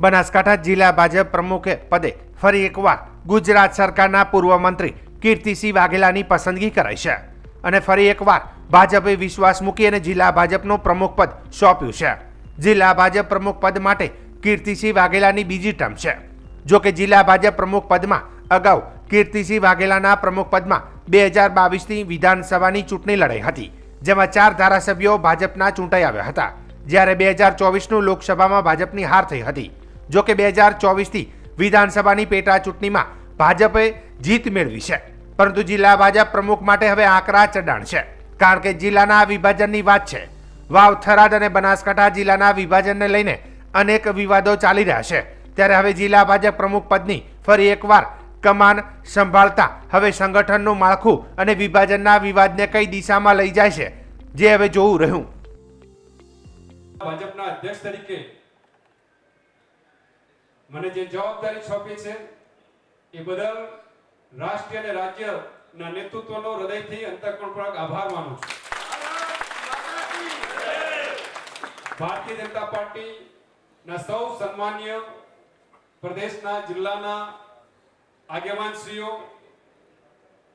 બનાસકાંઠા જિલ્લા ભાજપ પ્રમુખ પદે ફરી એકવાર ગુજરાત સરકારના પૂર્વ મંત્રી કીર્તિસિંહ વાઘેલાની પસંદગી કરાઈ છે અને ફરી એકવાર ભાજપે વિશ્વાસ મૂકી અને જિલ્લા ભાજપનું પ્રમુખ પદ સોંપ્યું છે. જિલ્લા ભાજપ પ્રમુખ પદ માટે કીર્તિસિંહ વાઘેલાની બીજી ટર્મ છે. જો કે જિલ્લા ભાજપ પ્રમુખ પદમાં અગાઉ કીર્તિસિંહ વાઘેલાના પ્રમુખ પદમાં બે હજાર બાવીસની વિધાનસભાની ચૂંટણી લડાઈ હતી, જેમાં ચાર ધારાસભ્યો ભાજપના ચૂંટાઈ આવ્યા હતા. જ્યારે બે હજાર ચોવીસનું લોકસભામાં ભાજપની હાર થઈ હતી જો કે બે હજાર ચોવીસથી વિધાનસભાની પેટા ચૂંટણીમાં ભાજપે જીત મેળવી છે. પરંતુ જિલ્લા ભાજપ પ્રમુખ માટે હવે આકરા ચડાણ છે. કારણ કે જિલ્લાના વિભાજનની વાત છે. વાવ થરાદ અને બનાસકાંઠા જિલ્લાના વિભાજનને લઈને અનેક વિવાદો ચાલી રહ્યા છે. ત્યારે હવે જિલ્લા ભાજપ પ્રમુખ પદની ફરી એકવાર કમાન સંભાળતા હવે સંગઠનનું માળખું અને વિભાજનના વિવાદને કઈ દિશામાં લઈ જાય છે, જે હવે જોવું રહ્યું. ભાજપના અધ્યક્ષ તરીકે મને જે જવાબદારી સોંપી છે, એ બદલ રાષ્ટ્રીય અને રાજ્યના નેતૃત્વનો હૃદયથી અંતઃકરણપૂર્વક આભાર માનું છું. ભારતીય જનતા પાર્ટીના સૌ સન્માન્ય પ્રદેશના જિલ્લાના આગેવાનશ્રીઓ,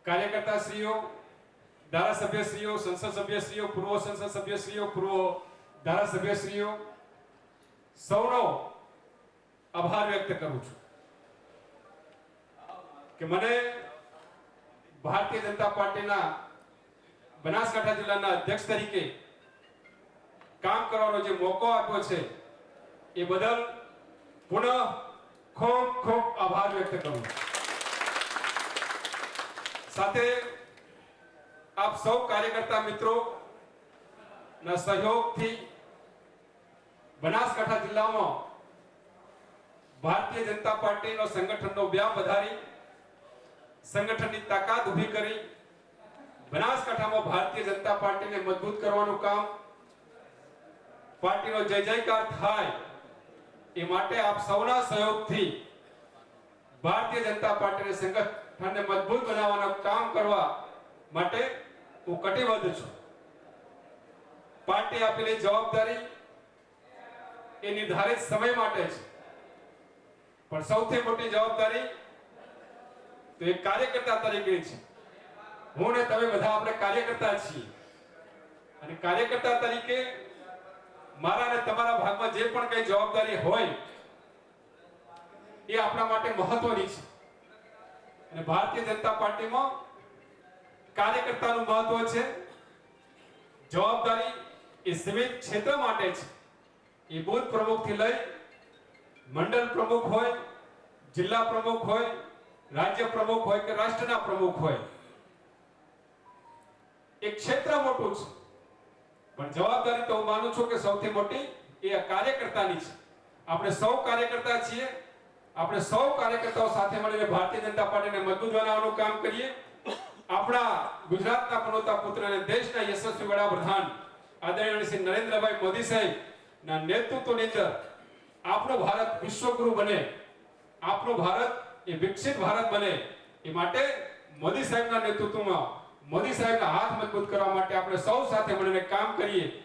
કાર્યકર્તાશ્રીઓ, ધારાસભ્યશ્રીઓ, સંસદ સભ્યશ્રીઓ, પૂર્વ સંસદ સભ્યશ્રીઓ, પૂર્વ ધારાસભ્યશ્રીઓ, સૌનો આભાર વ્યક્ત કરું છું. કે મને ભારતીય જનતા પાર્ટીના બનાસકાંઠા જિલ્લાના અધ્યક્ષ તરીકે કામ કરવાનો જે મોકો આપ્યો છે, એ બદલ પુનઃ ખૂબ ખૂબ આભાર વ્યક્ત કરું સાથે આપ સૌ કાર્યકર્તા મિત્રો, ના સહયોગથી બનાસકાંઠા જિલ્લામાં ભારતીય જનતા પાર્ટીનો સંગઠનનો વ્યાપ વધારી, સંગઠનની તાકાત ઊભી કરી, બનાસકાંઠામાં ભારતીય જનતા પાર્ટીને મજબૂત કરવાનું કામ, પાર્ટીનો જય જયકાર થાય એ માટે આપ સૌના સહયોગથી ભારતીય જનતા પાર્ટીને સંગઠનને મજબૂત બનાવવાનું કામ કરવા માટે હું કટિબદ્ધ છું. પાર્ટી આપેલી જવાબદારી એ નિર્ધારિત સમય માટે છે. પણ સૌથી મોટી જવાબદારી તો એક કાર્યકર્તા તરીકે છે. હું ને તમે બધા આપણે કાર્યકર્તા છીએ. અને કાર્યકર્તા તરીકે મારા અને તમારા ભાગમાં જે પણ કઈ જવાબદારી હોય, એ આપણા માટે મહત્વની છે. અને ભારતીય જનતા પાર્ટીમાં કાર્યકર્તાનું મહત્વ છે, જવાબદારી એ સીમિત ક્ષેત્ર માટે છે. એ બુથ પ્રમુખથી લઈ મંડળ પ્રમુખ હોય, જિલ્લા પ્રમુખ હોય, રાજ્ય પ્રમુખ હોય કે રાષ્ટ્રના પ્રમુખ હોય, એ ક્ષેત્ર મોટું છે. પણ જવાબદારી તો હું માનું છું કે સૌથી મોટી એ કાર્યકર્તાની છે. આપણે સૌ કાર્યકર્તા છીએ. આપણે સૌ કાર્યકર્તાઓ સાથે મળીને ભારતીય જનતા પાર્ટીને મજબૂત બનાવવાનું કામ કરીએ. આપણા ગુજરાતના પનોતા પુત્ર અને દેશના યશસ્વી વડાપ્રધાન આદરણીય શ્રી નરેન્દ્રભાઈ મોદી સાહેબ ના નેતૃત્વની અંદર આપણો ભારત વિશ્વગુરુ બને. આપણો ભારત એ વિકસિત ભારત બને. એ માટે મોદી સાહેબના નેતૃત્વમાં, મોદી સાહેબના હાથ મજબૂત કરવા માટે આપણે સૌ સાથે મળીને કામ કરીએ.